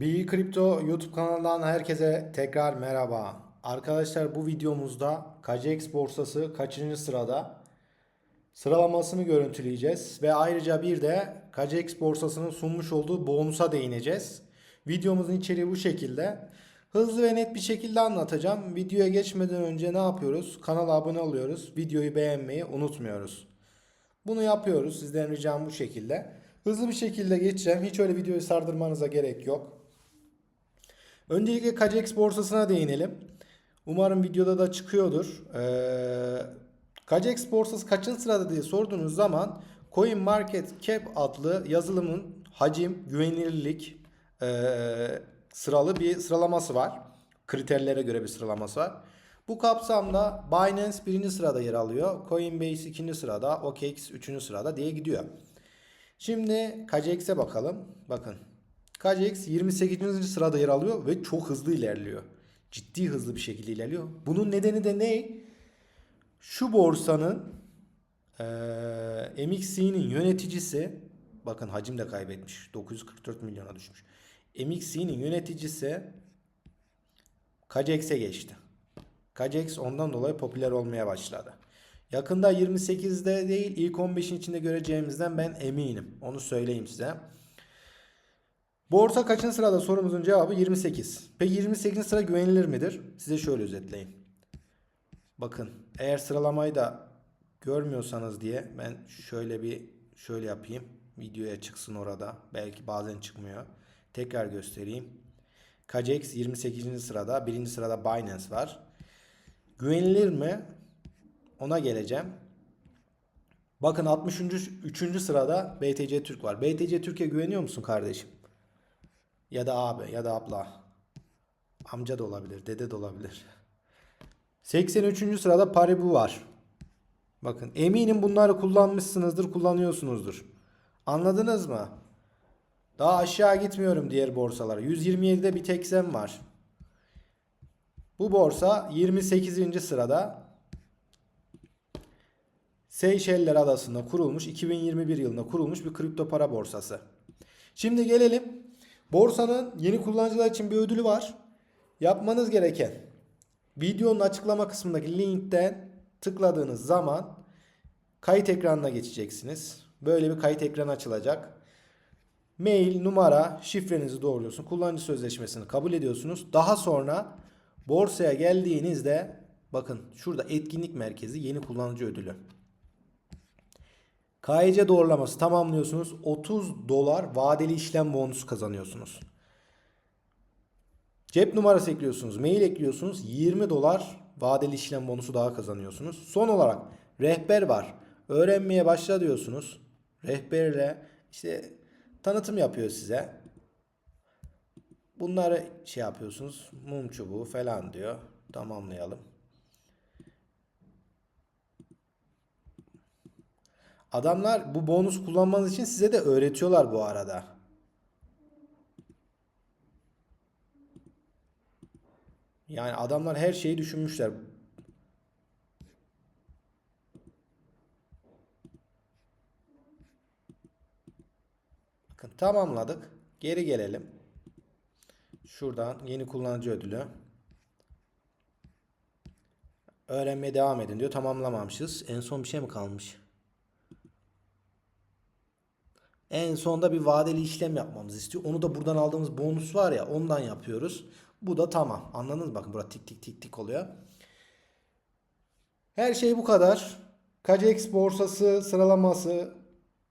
Bir Kripto YouTube kanalından herkese tekrar merhaba. Arkadaşlar bu videomuzda KCX borsası kaçıncı sırada sıralamasını görüntüleyeceğiz ve ayrıca bir de KCX borsasının sunmuş olduğu bonusa değineceğiz. Videomuzun içeriği bu şekilde. Hızlı ve net bir şekilde anlatacağım. Videoya geçmeden önce ne yapıyoruz? Kanala abone oluyoruz. Videoyu beğenmeyi unutmuyoruz. Bunu yapıyoruz. Sizden ricam bu şekilde. Hızlı bir şekilde geçeceğim. Hiç öyle videoyu sardırmanıza gerek yok. Öncelikle KCX borsasına değinelim. Umarım videoda da çıkıyordur. Ee, KCX borsası kaçıncı sırada diye sorduğunuz zaman Coin Market Cap adlı yazılımın hacim, güvenilirlik ee, sıralı bir sıralaması var. Kriterlere göre bir sıralaması var. Bu kapsamda Binance birinci sırada yer alıyor. Coinbase ikinci sırada, OKX üçüncü sırada diye gidiyor. Şimdi KCX'e bakalım. Bakın. KCX 28. sırada yer alıyor ve çok hızlı ilerliyor. Ciddi hızlı bir şekilde ilerliyor. Bunun nedeni de ne? Şu borsanın eee MXC'nin yöneticisi bakın hacim de kaybetmiş. 944 milyona düşmüş. MXC'nin yöneticisi KCX'e geçti. KCX ondan dolayı popüler olmaya başladı. Yakında 28'de değil ilk 15'in içinde göreceğimizden ben eminim. Onu söyleyeyim size. Borsa kaçıncı sırada sorumuzun cevabı 28. Peki 28. sıra güvenilir midir? Size şöyle özetleyeyim. Bakın eğer sıralamayı da görmüyorsanız diye ben şöyle bir şöyle yapayım. Videoya çıksın orada. Belki bazen çıkmıyor. Tekrar göstereyim. KCX 28. sırada. 1. sırada Binance var. Güvenilir mi? Ona geleceğim. Bakın 63. 3. sırada BTC Türk var. BTC Türkiye güveniyor musun kardeşim? Ya da abi ya da abla. Amca da olabilir, dede de olabilir. 83. sırada Paribu var. Bakın eminim bunları kullanmışsınızdır, kullanıyorsunuzdur. Anladınız mı? Daha aşağı gitmiyorum diğer borsalara. 127'de bir tek Sem var. Bu borsa 28. sırada. Seyşeller Adası'nda kurulmuş, 2021 yılında kurulmuş bir kripto para borsası. Şimdi gelelim. Borsanın yeni kullanıcılar için bir ödülü var. Yapmanız gereken videonun açıklama kısmındaki linkten tıkladığınız zaman kayıt ekranına geçeceksiniz. Böyle bir kayıt ekranı açılacak. Mail, numara, şifrenizi doğruyorsun. Kullanıcı sözleşmesini kabul ediyorsunuz. Daha sonra borsaya geldiğinizde bakın şurada etkinlik merkezi yeni kullanıcı ödülü. KYC doğrulaması tamamlıyorsunuz. 30 dolar vadeli işlem bonusu kazanıyorsunuz. Cep numarası ekliyorsunuz. Mail ekliyorsunuz. 20 dolar vadeli işlem bonusu daha kazanıyorsunuz. Son olarak rehber var. Öğrenmeye başla diyorsunuz. Rehberle işte tanıtım yapıyor size. Bunları şey yapıyorsunuz. Mum çubuğu falan diyor. Tamamlayalım. Adamlar bu bonus kullanmanız için size de öğretiyorlar bu arada. Yani adamlar her şeyi düşünmüşler. Bakın tamamladık. Geri gelelim. Şuradan yeni kullanıcı ödülü. Öğrenmeye devam edin diyor. Tamamlamamışız. En son bir şey mi kalmış? En sonda bir vadeli işlem yapmamızı istiyor. Onu da buradan aldığımız bonus var ya ondan yapıyoruz. Bu da tamam. Anladınız mı? Bakın burada tik tik tik tik oluyor. Her şey bu kadar. KCX borsası sıralaması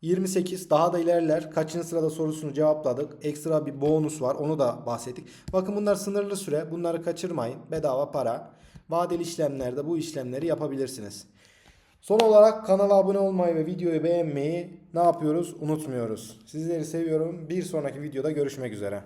28 daha da ilerler. Kaçıncı sırada sorusunu cevapladık. Ekstra bir bonus var. Onu da bahsettik. Bakın bunlar sınırlı süre. Bunları kaçırmayın. Bedava para. Vadeli işlemlerde bu işlemleri yapabilirsiniz. Son olarak kanala abone olmayı ve videoyu beğenmeyi ne yapıyoruz? Unutmuyoruz. Sizleri seviyorum. Bir sonraki videoda görüşmek üzere.